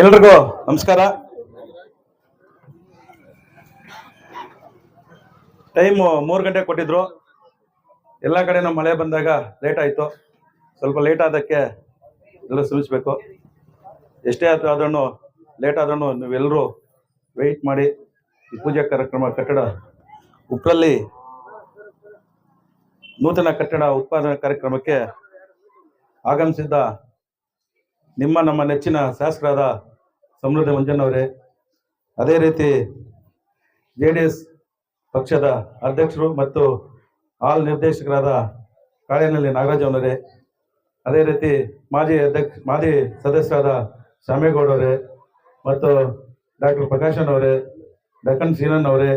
ಎಲ್ರಿಗೂ ನಮಸ್ಕಾರ. ಟೈಮ್ ಮೂರು ಗಂಟೆ ಕೊಟ್ಟಿದ್ರು. ಎಲ್ಲ ಕಡೆನೂ ಮಳೆ ಬಂದಾಗ ಲೇಟ್ ಆಯಿತು. ಸ್ವಲ್ಪ ಲೇಟ್ ಆದಕ್ಕೆ ಎಲ್ಲ ಕ್ಷಮಿಸ್ಬೇಕು ಎಷ್ಟೇ ಆದ್ರೂ ಆದ್ರೂ ಲೇಟ್ ಆದ್ರೂ ನೀವೆಲ್ಲರೂ ವೆಯ್ಟ್ ಮಾಡಿ ಈ ಪೂಜಾ ಕಾರ್ಯಕ್ರಮ ಕಟ್ಟಡ ಉಪ್ಪರಲ್ಲಿ ನೂತನ ಕಟ್ಟಡ ಉತ್ಪಾದನಾ ಕಾರ್ಯಕ್ರಮಕ್ಕೆ ಆಗಮಿಸಿದ್ದ ನಿಮ್ಮ ನಮ್ಮ ನೆಚ್ಚಿನ ಶಾಸಕರಾದ ಸಮೃದ್ಧ ಮಂಜಣ್ಣವರೇ ಅದೇ ರೀತಿ ಜೆ ಡಿ ಎಸ್ ಪಕ್ಷದ ಅಧ್ಯಕ್ಷರು ಮತ್ತು ಹಾಲ್ ನಿರ್ದೇಶಕರಾದ ಕಾಳಿನಲ್ಲಿ ನಾಗರಾಜ್ ಅವರೇ, ಅದೇ ರೀತಿ ಮಾಜಿ ಅಧ್ಯಕ್ಷ, ಮಾಜಿ ಸದಸ್ಯರಾದ ಶಾಮೇಗೌಡವರೇ ಮತ್ತು ಡಾಕ್ಟರ್ ಪ್ರಕಾಶನ್ ಡಕ್ಕನ್ ಸೀನನ್ ಅವರೇ,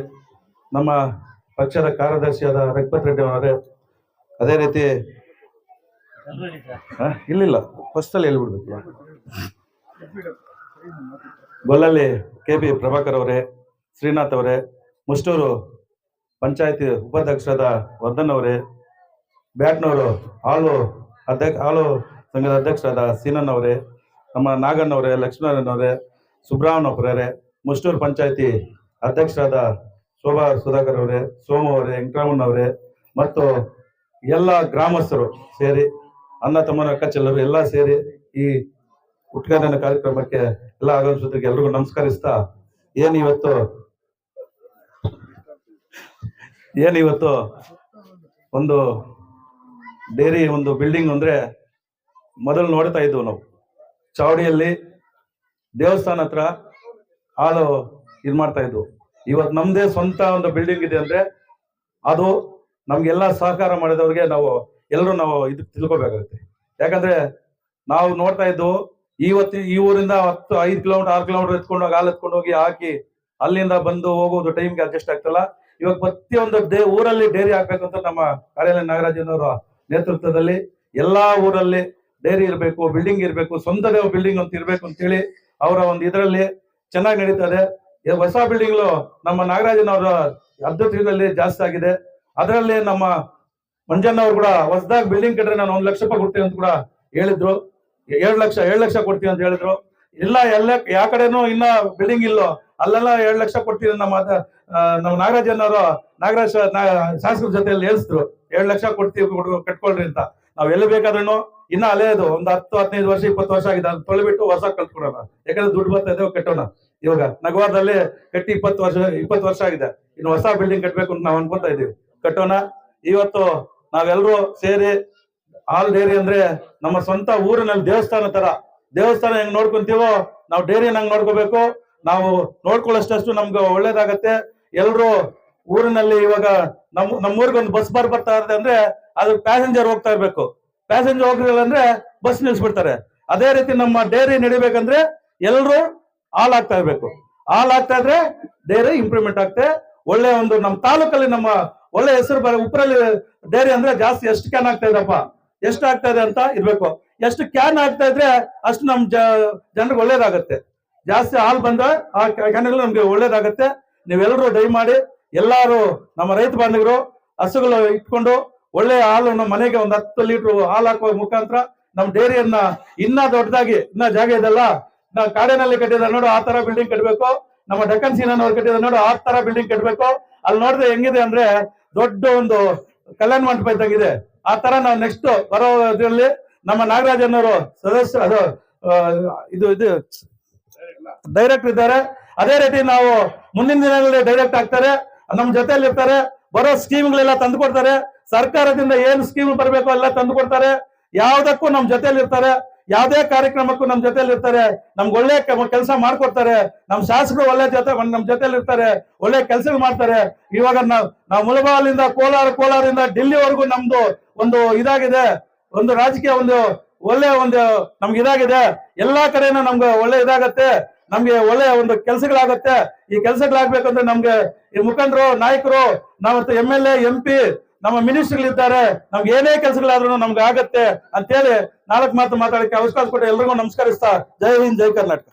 ನಮ್ಮ ಪಕ್ಷದ ಕಾರ್ಯದರ್ಶಿಯಾದ ರಘುಪತ್ ರೆಡ್ಡಿ ಅವರೇ, ಅದೇ ರೀತಿ ಹ? ಇಲ್ಲಿಲ್ಲ ಫಸ್ಟಲ್ಲಿ ಹೇಳ್ಬಿಡ್ಬೇಕು ಗೊಲ್ಲಲ್ಲಿ ಕೆ ಪಿ ಪ್ರಭಾಕರ್ ಅವರೇ, ಶ್ರೀನಾಥ್ ಅವರೇ, ಮುಷ್ಟೂರು ಪಂಚಾಯತಿ ಉಪಾಧ್ಯಕ್ಷರಾದ ವರ್ಧನ್ ಅವರೇ ಬ್ಯಾಟ್ನವರು ಹಾಲು ಅಧ್ಯಕ್ಷ, ಹಾಲು ಸಂಘದ ಅಧ್ಯಕ್ಷರಾದ ಸೀನನ್ ಅವರೇ, ನಮ್ಮ ನಾಗಣ್ಣ ಅವರೇ, ಲಕ್ಷ್ಮೀನಾರಾಯಣ ಅವರೇ, ಸುಬ್ರಹ್ಮಣ್ಯ ಅವರೇ ಮುಷ್ಟೂರು ಪಂಚಾಯತಿ ಅಧ್ಯಕ್ಷರಾದ ಶೋಭಾ ಸುಧಾಕರ್ ಅವರೇ, ಸೋಮ ಅವರೇ ವೆಂಕಟರಾಮಣ್ಣ ಅವರೇ, ಮತ್ತು ಎಲ್ಲ ಗ್ರಾಮಸ್ಥರು ಸೇರಿ ಅಣ್ಣ ತಮ್ಮನ, ಅಕ್ಕ, ಚೆಲ್ಲರು ಎಲ್ಲ ಸೇರಿ ಈ ಉದ್ಘಾಟನಾ ಕಾರ್ಯಕ್ರಮಕ್ಕೆ ಎಲ್ಲ ಆಗಮಿಸೋದಕ್ಕೆ ಎಲ್ರಿಗೂ ನಮಸ್ಕರಿಸ್ತಾ, ಏನ್ ಇವತ್ತು? ಏನ್ ಇವತ್ತು? ಒಂದು ಡೇರಿ, ಒಂದು ಬಿಲ್ಡಿಂಗ್ ಅಂದ್ರೆ ಮೊದಲು ನೋಡ್ತಾ ಇದ್ವು ನಾವು. ಚಾವಡಿಯಲ್ಲಿ ದೇವಸ್ಥಾನ ಹತ್ರ ಹಾಲು ಇದು ಮಾಡ್ತಾ ಇದ್ವು ಇವತ್ತು ನಮ್ದೇ ಸ್ವಂತ ಒಂದು ಬಿಲ್ಡಿಂಗ್ ಇದೆ ಅಂದ್ರೆ ಅದು ನಮ್ಗೆಲ್ಲ ಸಹಕಾರ ಮಾಡಿದವ್ರಿಗೆ ನಾವು ಎಲ್ಲರೂ ನಾವು ಇದು ತಿಳ್ಕೊಬೇಕಾಗುತ್ತೆ. ಯಾಕಂದ್ರೆ ನಾವು ನೋಡ್ತಾ ಇದ್ದು ಇವತ್ತು ಈ ಊರಿಂದ ಹತ್ತು, ಐದು ಕಿಲೋಮೀಟರ್, ಆರು ಕಿಲೋಮೀಟರ್ ಎತ್ಕೊಂಡು ಹೋಗಿ, ಹಾಲು ಎತ್ಕೊಂಡು ಹೋಗಿ ಹಾಕಿ ಅಲ್ಲಿಂದ ಬಂದು ಹೋಗೋದು ಟೈಮ್ಗೆ ಅಡ್ಜಸ್ಟ್ ಆಗ್ತಲ್ಲ. ಇವಾಗ ಪ್ರತಿಯೊಂದು ಡೇ ಊರಲ್ಲಿ ಡೈರಿ ಹಾಕ್ಬೇಕಂತ ಅಂತ ನಮ್ಮ ಕಾರ್ಯಾಲಯ ನಾಗರಾಜನವರ ನೇತೃತ್ವದಲ್ಲಿ ಎಲ್ಲಾ ಊರಲ್ಲಿ ಡೈರಿ ಇರಬೇಕು, ಬಿಲ್ಡಿಂಗ್ ಇರಬೇಕು, ಸ್ವಂತದೇ ಬಿಲ್ಡಿಂಗ್ ಅಂತ ಇರಬೇಕು ಅಂತೇಳಿ ಅವರ ಒಂದು ಇದರಲ್ಲಿ ಚೆನ್ನಾಗಿ ನಡೀತದೆ. ಹೊಸ ಬಿಲ್ಡಿಂಗ್ ನಮ್ಮ ನಾಗರಾಜನವರ ಅಧ್ಯಕ್ಷದಲ್ಲಿ ಜಾಸ್ತಿ ಆಗಿದೆ. ಅದರಲ್ಲಿ ನಮ್ಮ ಮಂಜಣ್ಣ ಅವ್ರು ಕೂಡ ಹೊಸದಾಗಿ ಬಿಲ್ಡಿಂಗ್ ಕಟ್ಟರೆ ನಾನು ಒಂದ್ ಲಕ್ಷ ರೂಪಾಯಿ ಕೊಡ್ತೀನಿ ಅಂತ ಕೂಡ ಹೇಳಿದ್ರು. ಏಳು ಲಕ್ಷ ಏಳು ಲಕ್ಷ ಕೊಡ್ತೀನಿ ಅಂತ ಹೇಳಿದ್ರು. ಇಲ್ಲ, ಎಲ್ಲ ಯಾವ ಕಡೆನೂ ಇನ್ನ ಬಿಲ್ಡಿಂಗ್ ಇಲ್ಲೋ, ಅಲ್ಲೆಲ್ಲ ಏಳು ಲಕ್ಷ ಕೊಡ್ತೀನಿ ನಮ್ಮ ನಮ್ಮ ನಾಗರಾಜ್ ಅನ್ನೋರು, ನಾಗರಾಜ್ ಶಾಸಕರ ಜೊತೆಯಲ್ಲಿ ಹೇಳಿಸಿದ್ರು. ಏಳು ಲಕ್ಷ ಕೊಡ್ತೀವಿ, ಕೊಡು- ಕಟ್ಕೊಳ್ರಿ ಅಂತ. ನಾವ್ ಎಲ್ಲಿ ಬೇಕಾದ್ರೂ ಇನ್ನ ಅಲ್ಲೇ ಅದು, ಒಂದು ಹತ್ತು, ಹದಿನೈದು ವರ್ಷ, ಇಪ್ಪತ್ತು ವರ್ಷ ಆಗಿದೆ. ಅದು ತೊಳೆಬಿಟ್ಟು ಹೊಸ ಕಲ್ತ್ಕೊಡೋಣ ಯಾಕಂದ್ರೆ ದುಡ್ಡು ಬರ್ತಾ ಕಟ್ಟೋಣ. ಇವಾಗ ನಗವಾರದಲ್ಲಿ ಕಟ್ಟಿ ಇಪ್ಪತ್ತು ವರ್ಷ ಇಪ್ಪತ್ತು ವರ್ಷ ಆಗಿದೆ. ಇನ್ನು ಹೊಸ ಬಿಲ್ಡಿಂಗ್ ಕಟ್ಬೇಕು ಅಂತ ನಾವು ಅನ್ಕೊತಾ ಇದೀವಿ. ಕಟ್ಟೋಣ. ಇವತ್ತು ನಾವೆಲ್ಲರೂ ಸೇರಿ ಹಾಲ್ ಡೈರಿ ಅಂದ್ರೆ ನಮ್ಮ ಸ್ವಂತ ಊರಿನಲ್ಲಿ ದೇವಸ್ಥಾನ ತರ. ದೇವಸ್ಥಾನ ಹೆಂಗ್ ನೋಡ್ಕೊಂತೀವೋ ನಾವು ಡೈರಿ ಹಂಗ್ ನೋಡ್ಕೋಬೇಕು. ನಾವು ನೋಡ್ಕೊಳ್ಳೋಷ್ಟಷ್ಟು ನಮ್ಗೆ ಒಳ್ಳೇದಾಗತ್ತೆ. ಎಲ್ರು ಊರಿನಲ್ಲಿ ಇವಾಗ ನಮ್ ನಮ್ಮೂರಿಗೆ ಒಂದು ಬಸ್ ಬಾರ್ ಬರ್ತಾ ಇರುತ್ತೆ ಅಂದ್ರೆ ಅದು ಪ್ಯಾಸೆಂಜರ್ ಹೋಗ್ತಾ ಇರ್ಬೇಕು. ಪ್ಯಾಸೆಂಜರ್ ಹೋಗ್ಲಿಲ್ಲ ಅಂದ್ರೆ ಬಸ್ ನಿಲ್ಸ್ಬಿಡ್ತಾರೆ. ಅದೇ ರೀತಿ ನಮ್ಮ ಡೈರಿ ನಡಿಬೇಕಂದ್ರೆ ಎಲ್ಲರೂ ಹಾಲ್ ಆಗ್ತಾ ಇರ್ಬೇಕು. ಹಾಲ್ ಆಗ್ತಾ ಇದ್ರೆ ಡೈರಿ ಇಂಪ್ರೂವ್ಮೆಂಟ್ ಆಗ್ತದೆ ಒಳ್ಳೆ ಒಂದು ನಮ್ಮ ತಾಲೂಕಲ್ಲಿ ನಮ್ಮ ಒಳ್ಳೆ ಹೆಸರು ಬರ ಉಪ್ಪರಲ್ಲಿ ಡೈರಿ ಅಂದ್ರೆ ಜಾಸ್ತಿ ಎಷ್ಟು ಕ್ಯಾನ್ ಆಗ್ತಾ ಇದಪ್ಪ ಎಷ್ಟು ಆಗ್ತಾ ಇದೆ ಅಂತ ಇರ್ಬೇಕು. ಎಷ್ಟು ಕ್ಯಾನ್ ಆಗ್ತಾ ಇದ್ರೆ ಅಷ್ಟು ನಮ್ ಜನರಿಗೆ ಒಳ್ಳೇದಾಗತ್ತೆ. ಜಾಸ್ತಿ ಹಾಲು ಬಂದ ಆ ಕ್ಯಾನ್ಗಳು ನಮ್ಗೆ ಒಳ್ಳೇದಾಗತ್ತೆ. ನೀವೆಲ್ಲರೂ ಡೈ ಮಾಡಿ, ಎಲ್ಲಾರು ನಮ್ಮ ರೈತ ಬಾಂಧವರು ಹಸುಗಳು ಇಟ್ಕೊಂಡು ಒಳ್ಳೆ ಹಾಲು ನಮ್ಮ ಮನೆಗೆ ಒಂದು ಹತ್ತು ಲೀಟರ್ ಹಾಲು ಹಾಕುವ ಮುಖಾಂತರ ನಮ್ಮ ಡೈರಿಯನ್ನ ಇನ್ನ ದೊಡ್ಡದಾಗಿ, ಇನ್ನ ಜಾಗ ಇದೆಲ್ಲ ನಾವು ಕಾಡಿನಲ್ಲಿ ಕಟ್ಟಿದ ನೋಡು, ಆ ತರ ಬಿಲ್ಡಿಂಗ್ ಕಟ್ಟಬೇಕು ನಮ್ಮ ಡಕ್ಕನ್ ಸೀನನ್ ಅವ್ರು ಕಟ್ಟಿದ ನೋಡು, ಆ ತರ ಬಿಲ್ಡಿಂಗ್ ಕಟ್ಟಬೇಕು ಅಲ್ಲಿ ನೋಡಿದ್ರೆ ಹೆಂಗಿದೆ ಅಂದ್ರೆ ದೊಡ್ಡ ಒಂದು ಕಲ್ಯಾಣ ಮಂಟಪ ಇದ್ದಂಗಿದೆ. ಆ ತರ ನಾವು ನೆಕ್ಸ್ಟ್ ಬರೋ ಇದರಲ್ಲಿ ನಮ್ಮ ನಾಗರಾಜನವರು ಸದಸ್ಯ ಅದು ಇದು ಇದು ಡೈರೆಕ್ಟ್ ಇದ್ದಾರೆ. ಅದೇ ರೀತಿ ನಾವು ಮುಂದಿನ ದಿನಗಳಲ್ಲಿ ಡೈರೆಕ್ಟ್ ಆಗ್ತಾರೆ. ನಮ್ಮ ಜೊತೆಯಲ್ಲಿ ಇರ್ತಾರೆ ಬರೋ ಸ್ಕೀಮ್ಗಳೆಲ್ಲ ತಂದು ಕೊಡ್ತಾರೆ. ಸರ್ಕಾರದಿಂದ ಏನು ಸ್ಕೀಮ್ ಬರಬೇಕು ಎಲ್ಲ ತಂದು ಕೊಡ್ತಾರೆ. ಯಾವ್ದಕ್ಕೂ ನಮ್ಮ ಜೊತೆಯಲ್ಲಿ ಇರ್ತಾರೆ ಯಾವ್ದೇ ಕಾರ್ಯಕ್ರಮಕ್ಕೂ ನಮ್ ಜೊತೆಲಿ ಇರ್ತಾರೆ, ನಮ್ಗೆ ಒಳ್ಳೆ ಕೆಲಸ ಮಾಡ್ಕೊಡ್ತಾರೆ, ನಮ್ ಶಾಸಕರು ಒಳ್ಳೆ ಜೊತೆ ನಮ್ ಜೊತೆಲಿ ಇರ್ತಾರೆ, ಒಳ್ಳೆ ಕೆಲಸ ಮಾಡ್ತಾರೆ. ಇವಾಗ ನಾವ್, ನಾವು ಮುಳಬಾಲಿಂದ ಕೋಲಾರ, ಕೋಲಾರದಿಂದ ಡೆಲ್ಲಿವರೆಗೂ ನಮ್ದು ಒಂದು ಇದಾಗಿದೆ, ಒಂದು ರಾಜಕೀಯ ಒಂದು ಒಳ್ಳೆ ಒಂದು ನಮ್ಗೆ ಇದಾಗಿದೆ. ಎಲ್ಲಾ ಕಡೆನೂ ನಮ್ಗೆ ಒಳ್ಳೆ ಇದಾಗತ್ತೆ, ನಮ್ಗೆ ಒಳ್ಳೆ ಒಂದು ಕೆಲಸಗಳಾಗತ್ತೆ. ಈ ಕೆಲಸಗಳಾಗ್ಬೇಕಂದ್ರೆ ನಮ್ಗೆ ಈ ಮುಖಂಡರು, ನಾಯಕರು ನಾವತ್ತು M L A, M P ನಮ್ಮ ಮಿನಿಸ್ಟರ್ಗಳಿದ್ದಾರೆ, ನಮ್ಗೆ ಏನೇ ಕೆಲಸಗಳಾದ್ರೂ ನಮ್ಗೆ ಆಗತ್ತೆ ಅಂತೇಳಿ ನಾಲ್ಕು ಮಾತು ಮಾತಾಡಕ್ಕೆ ಅವಕಾಶ ಕೊಟ್ಟು ಎಲ್ರಿಗೂ ನಮಸ್ಕರಿಸ್ತಾ, ಜೈ ಹಿಂದ್, ಜೈ ಕರ್ನಾಟಕ.